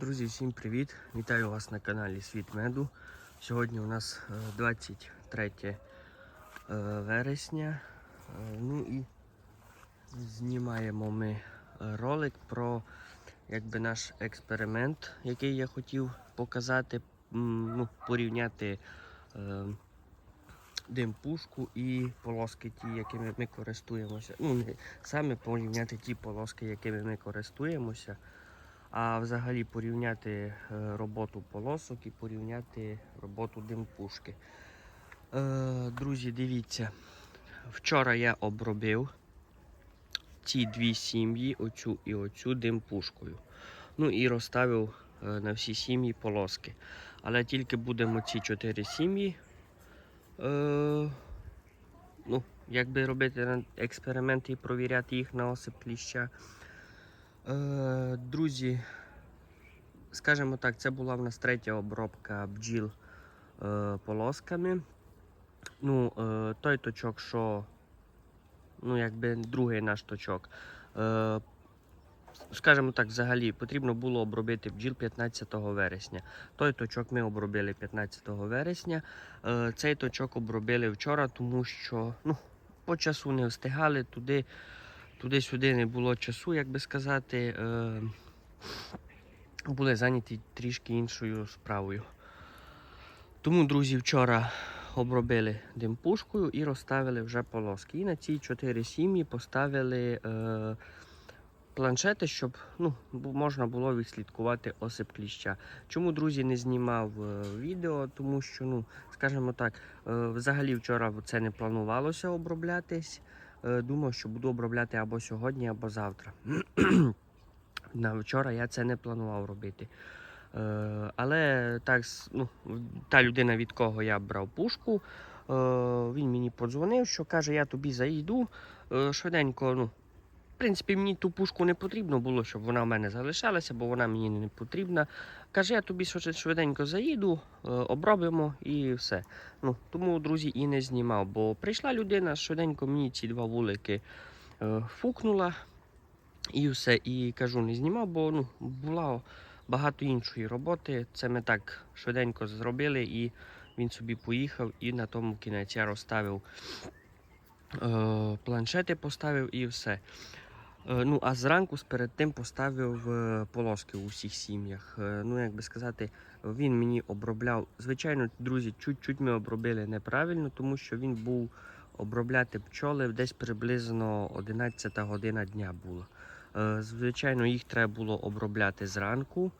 Друзі, всім привіт! Вітаю вас на каналі Світ Меду. Сьогодні у нас е, 23 е, вересня. Е, Ну і знімаємо ми е, ролик про якби, наш експеримент, який я хотів показати, ну, порівняти е, дим-пушку і полоски, ті, якими ми користуємося. Ну, саме порівняти ті полоски, якими ми користуємося. А взагалі порівняти е, роботу полосок і порівняти роботу димпушки. Е, друзі, дивіться, вчора я обробив ці дві сім'ї, оцю і оцю димпушкою. Ну і розставив е, на всі сім'ї полоски. Але тільки будемо ці чотири сім'ї. Е, ну, якби робити експерименти і провіряти їх на осип кліща. Е, друзі, скажімо так, це була в нас третя обробка бджіл е, полосками. Ну, е, той точок, що, ну, якби другий наш точок. Скажімо так, взагалі потрібно було обробити бджіл 15 вересня. Той точок ми обробили 15 вересня. Цей точок обробили вчора, тому що ну, по часу не встигали туди. Туди-сюди не було часу, як би сказати. Е, були зайняті трішки іншою справою. Тому, друзі, вчора обробили димпушкою і розставили вже полоски. І на ці чотири сім'ї поставили е, планшети, щоб ну, можна було відслідкувати осип кліща. Чому, друзі, не знімав е, відео? Тому що, ну, скажімо так, е, взагалі вчора це не планувалося оброблятись. Е, Думав, що буду обробляти або сьогодні, або завтра. На вчора я це не планував робити. Е, але так, ну, та людина, від кого я брав пушку, е, він мені подзвонив, що каже, я тобі заїду е, швиденько. Ну, в принципі, мені ту пушку не потрібно було, щоб вона в мене залишалася, бо вона мені не потрібна. Каже, я тобі швид- швиденько заїду, е, обробимо і все. Ну, тому, друзі, і не знімав, бо прийшла людина, швиденько мені ці два вулики е, фукнула. І все. І кажу, не знімав, бо ну, була багато іншої роботи. Це ми так швиденько зробили, і він собі поїхав, і на тому кінець я розставив е, планшети, поставив і все. Е, ну, а зранку перед тим поставив е, полоски у всіх сім'ях. Е, ну, як би сказати, він мені обробляв. Звичайно, друзі, чуть-чуть ми обробили неправильно, тому що він був обробляти пчоли десь приблизно 11 година дня була. Звичайно, їх треба було обробляти зранку,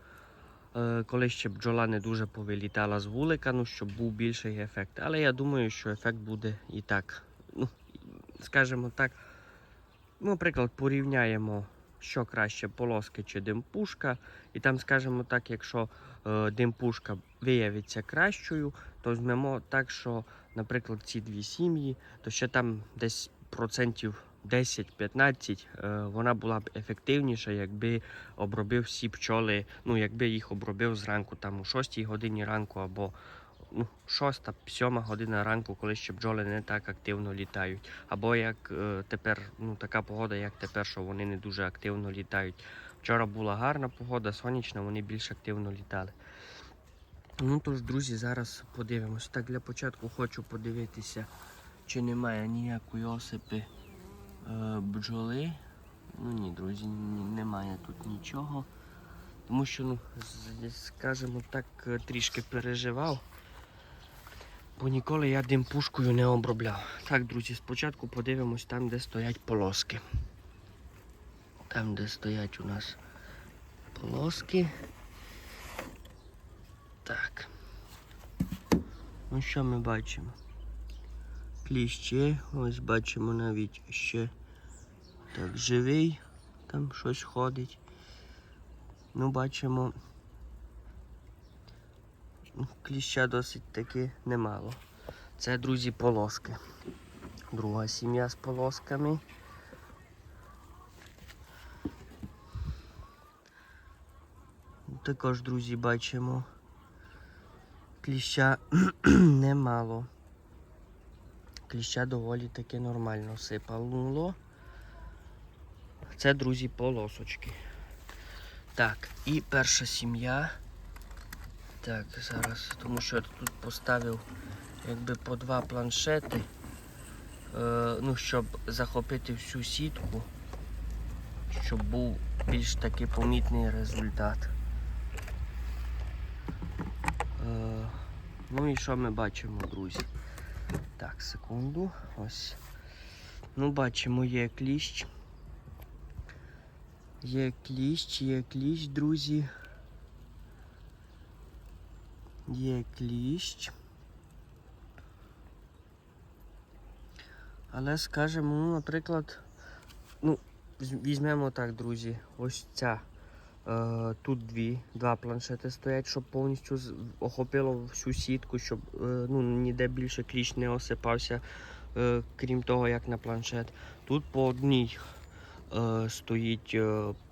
коли ще бджола не дуже повилітала з вулика, ну, щоб був більший ефект. Але я думаю, що ефект буде і так. Ну, скажімо так, наприклад, порівняємо, що краще полоски чи димпушка. І там, скажімо так, якщо е, димпушка виявиться кращою, то візьмемо так, що, наприклад, ці дві сім'ї, то ще там десь процентів 10-15 е, вона була б ефективніша, якби обробив всі пчоли, ну якби їх обробив зранку, там у 6 годині ранку або ну, 6-7 година ранку, коли ще бджоли не так активно літають. Або як е, тепер, ну така погода, як тепер, що вони не дуже активно літають. Вчора була гарна погода, сонячна, вони більш активно літали. Ну тож, друзі, зараз подивимось. Так, для початку хочу подивитися, чи немає ніякої осипи е, бджоли. Ну ні, друзі, немає тут нічого. Тому що, ну, скажімо так, е, трішки переживав. Бо ніколи я димпушкою не обробляв. Так, друзі, спочатку подивимось там, де стоять полоски. Там, де стоять у нас полоски. Так. Ну що ми бачимо? Кліще, ось бачимо навіть ще так, живий, там щось ходить. Ну, бачимо. Кліща досить таки немало. Це, друзі, полоски. Друга сім'я з полосками. Також, друзі, бачимо. Кліща немало. Кліща доволі таки нормально сипалнуло. Це, друзі, полосочки. Так, і перша сім'я. Так, зараз, тому що я тут поставив якби по два планшети, е, ну, щоб захопити всю сітку, щоб був більш таки помітний результат. Е, ну і що ми бачимо, друзі? Так, секунду. Ось. Ну, бачимо, є кліщ. Є кліщ, є кліщ, друзі. Є кліщ. Але скажемо, наприклад, ну, візьмемо так, друзі, ось ця. Е, тут дві, два планшети стоять, щоб повністю охопило всю сітку, щоб е, ну, ніде більше кліщ не осипався, е, крім того, як на планшет. Тут по одній стоїть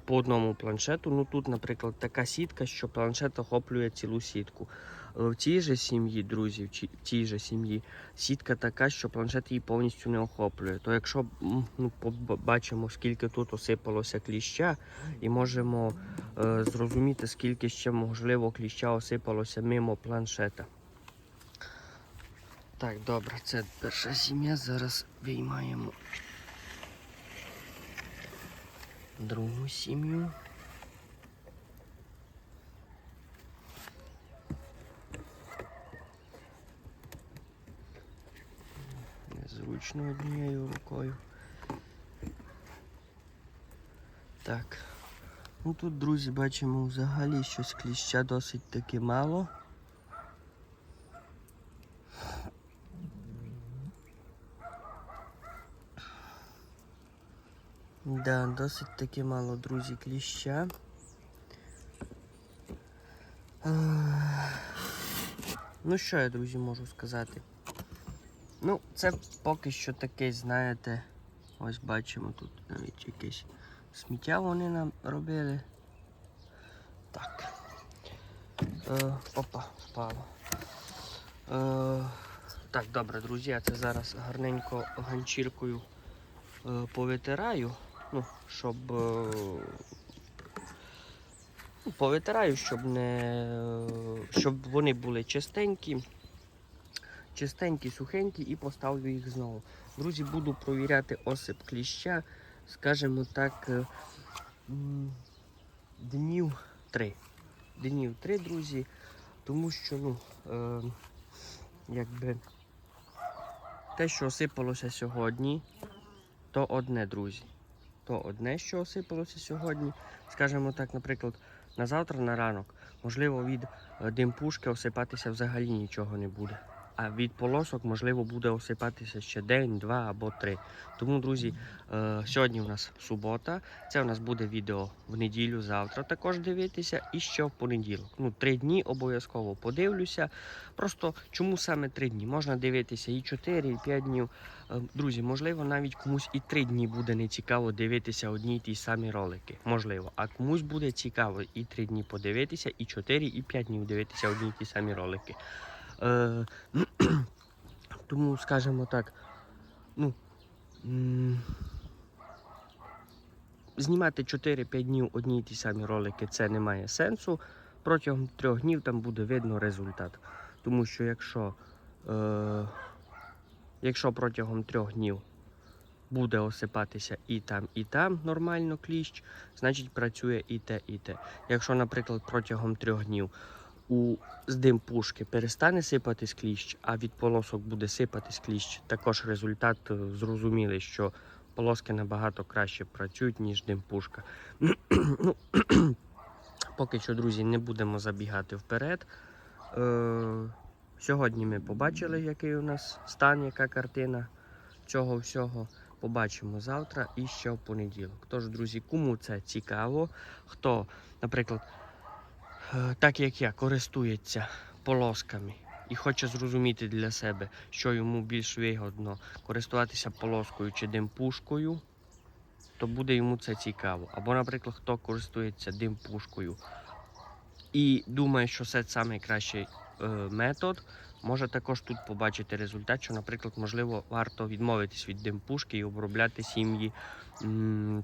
по одному планшету. Ну тут, наприклад, така сітка, що планшет охоплює цілу сітку. Е, В цій же сім'ї, друзі, в цій- же сім'ї сітка така, що планшет її повністю не охоплює. То якщо ну, побачимо, скільки тут осипалося кліща, і можемо е, зрозуміти, скільки ще можливо кліща осипалося мимо планшета. Так, добре, це перша сім'я. Зараз виймаємо другу сім'ю. Незручно однією рукою. Так. Ну тут, друзі, бачимо взагалі щось кліща досить таки мало. Да, досить таки мало, друзі, кліща. Ну що я, друзі, можу сказати? Ну, це поки що такий, знаєте, ось бачимо тут навіть якесь сміття вони нам робили. Так. Е, опа, впало. Е, так, добре, друзі, я це зараз гарненько ганчіркою е, повитираю. Ну, щоб. Е, ну, повитираю, щоб не. щоб вони були чистенькі. Чистенькі, сухенькі і поставлю їх знову. Друзі, буду провіряти осип кліща, скажімо так, е, днів три. Днів три, друзі, тому що, ну, е, якби те, що осипалося сьогодні, то одне, друзі. То одне, що осипалося сьогодні. Скажімо так, наприклад, на завтра, на ранок, можливо, від дим димпушки осипатися взагалі нічого не буде. А від полосок, можливо, буде осипатися ще день, два або три. Тому, друзі, е, сьогодні у нас субота. Це у нас буде відео в неділю, завтра також дивитися, і ще в понеділок. Ну, три дні обов'язково подивлюся. Просто чому саме три дні? Можна дивитися і 4, і 5 днів. Е, Друзі, можливо, навіть комусь і три дні буде не цікаво дивитися одні й ті самі ролики. Можливо, а комусь буде цікаво і три дні подивитися, і 4, і 5 днів дивитися одні й ті самі ролики. Е, тому, скажімо так, ну. Знімати 4-5 днів одні й ті самі ролики це не має сенсу. Протягом трьох днів там буде видно результат. Тому що якщо, е, якщо протягом трьох днів буде осипатися і там, і там нормально кліщ, значить працює і те, і те. Якщо, наприклад, протягом трьох днів у з дим пушки перестане сипатись кліщ, а від полосок буде сипатись кліщ, також результат е, зрозумілий, що полоски набагато краще працюють, ніж дим пушка. ну, поки що, друзі, не будемо забігати вперед. Е, сьогодні ми побачили, який у нас стан, яка картина цього всього. Побачимо завтра і ще в понеділок. Тож, друзі, кому це цікаво, хто, наприклад, так як я, користується полосками і хоче зрозуміти для себе, що йому більш вигодно користуватися полоскою чи димпушкою, то буде йому це цікаво. Або, наприклад, хто користується димпушкою і думає, що це найкращий е, метод, Може також тут побачити результат, що, наприклад, можливо, варто відмовитись від димпушки і обробляти сім'ї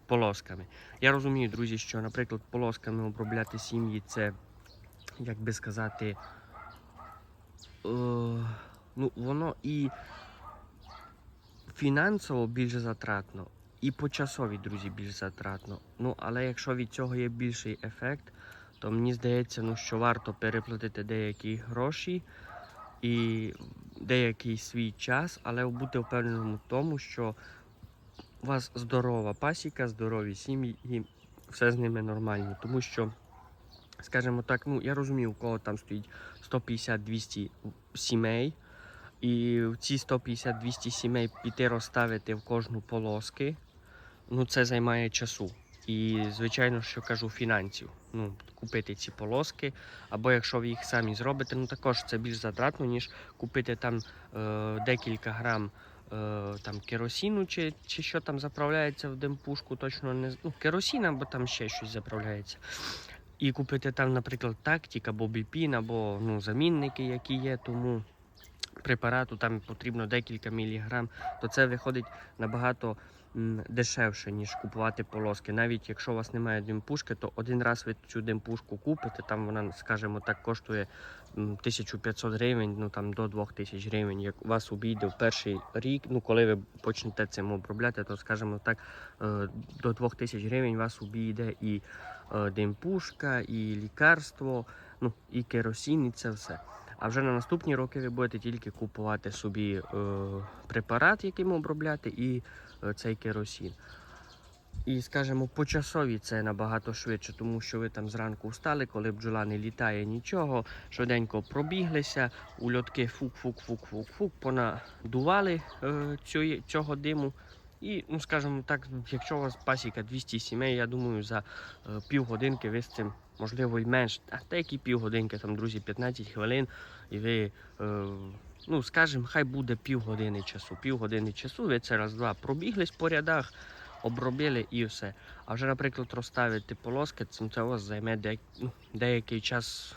полосками. Я розумію, друзі, що, наприклад, полосками обробляти сім'ї це, як би сказати, е, ну, воно і фінансово більш затратно, і по часові, друзі, більш затратно. Ну, але якщо від цього є більший ефект, то мені здається, ну, що варто переплатити деякі гроші і деякий свій час, але бути впевненим в тому, що у вас здорова пасіка, здорові сім'ї і все з ними нормально. Тому що, скажімо так, ну я розумію, у кого там стоїть 150-200 сімей. І ці 150-200 сімей піти розставити в кожну полоски, ну це займає часу. І, звичайно, що кажу, фінансів. Ну, купити ці полоски. Або якщо ви їх самі зробите, ну також це більш затратно, ніж купити там е, декілька грам е, там, керосіну, чи, чи що там заправляється в демпушку, точно не ну, керосин, або там ще щось заправляється. І купити там, наприклад, тактик або біпін, або ну, замінники, які є, тому препарату там потрібно декілька міліграм, то це виходить набагато дешевше, ніж купувати полоски. Навіть якщо у вас немає димпушки, то один раз ви цю димпушку купите, там вона, скажімо так, коштує 1500 гривень, ну там до 2000 гривень. Як вас обійде в перший рік, ну коли ви почнете цим обробляти, то скажімо так, е, до 2000 гривень вас обійде і димпушка, і лікарство, ну і керосин, і це все. А вже на наступні роки ви будете тільки купувати собі е, препарат, яким обробляти, і е, цей керосин. І, скажімо, по часові це набагато швидше, тому що ви там зранку встали, коли бджола не літає нічого, швиденько пробіглися, у льотки фук-фук-фук-фук-фук, понадували е, цього диму. І, ну скажімо так, якщо у вас пасіка 200 сімей, я думаю, за е, півгодинки ви з цим, можливо, і менше, а деякі півгодинки, там, друзі, 15 хвилин, і ви, е, ну, скажімо, хай буде півгодини часу. Півгодини часу, ви це раз-два пробіглись по рядах, обробили і все. А вже, наприклад, розставити полоски, це, це у вас займе ну, деякий час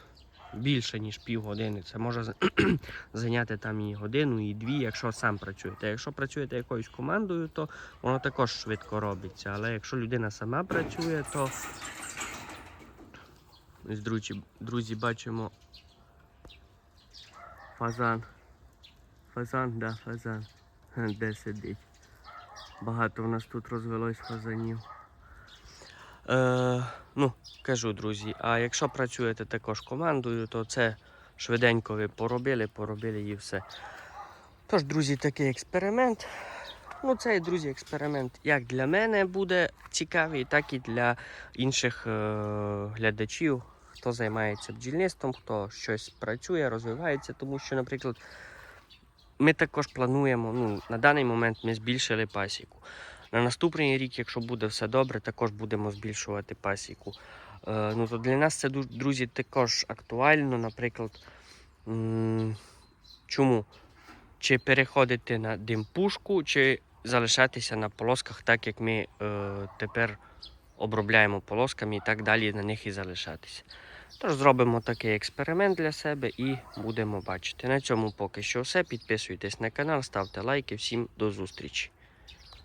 більше, ніж півгодини. Це може зайняти там і годину, і дві, якщо сам працюєте. Якщо працюєте якоюсь командою, то воно також швидко робиться. Але якщо людина сама працює, то ось, друзі, друзі, бачимо фазан. Фазан, да, фазан. Де сидить. Багато в нас тут розвелось фазанів. Е, ну, кажу, друзі, а якщо працюєте також командою, то це швиденько ви поробили, поробили і все. Тож, друзі, такий експеримент. Ну, цей, друзі, експеримент як для мене буде цікавий, так і для інших е- глядачів, хто займається бджільництвом, хто щось працює, розвивається, тому що, наприклад, ми також плануємо, ну, на даний момент ми збільшили пасіку. На наступний рік, якщо буде все добре, також будемо збільшувати пасіку. Е, ну, то для нас це, друзі, також актуально, наприклад. Чому? Чи переходити на димпушку, чи залишатися на полосках, так як ми е, тепер обробляємо полосками і так далі на них і залишатися. Тож зробимо такий експеримент для себе і будемо бачити. На цьому поки що все. Підписуйтесь на канал, ставте лайки. Всім до зустрічі!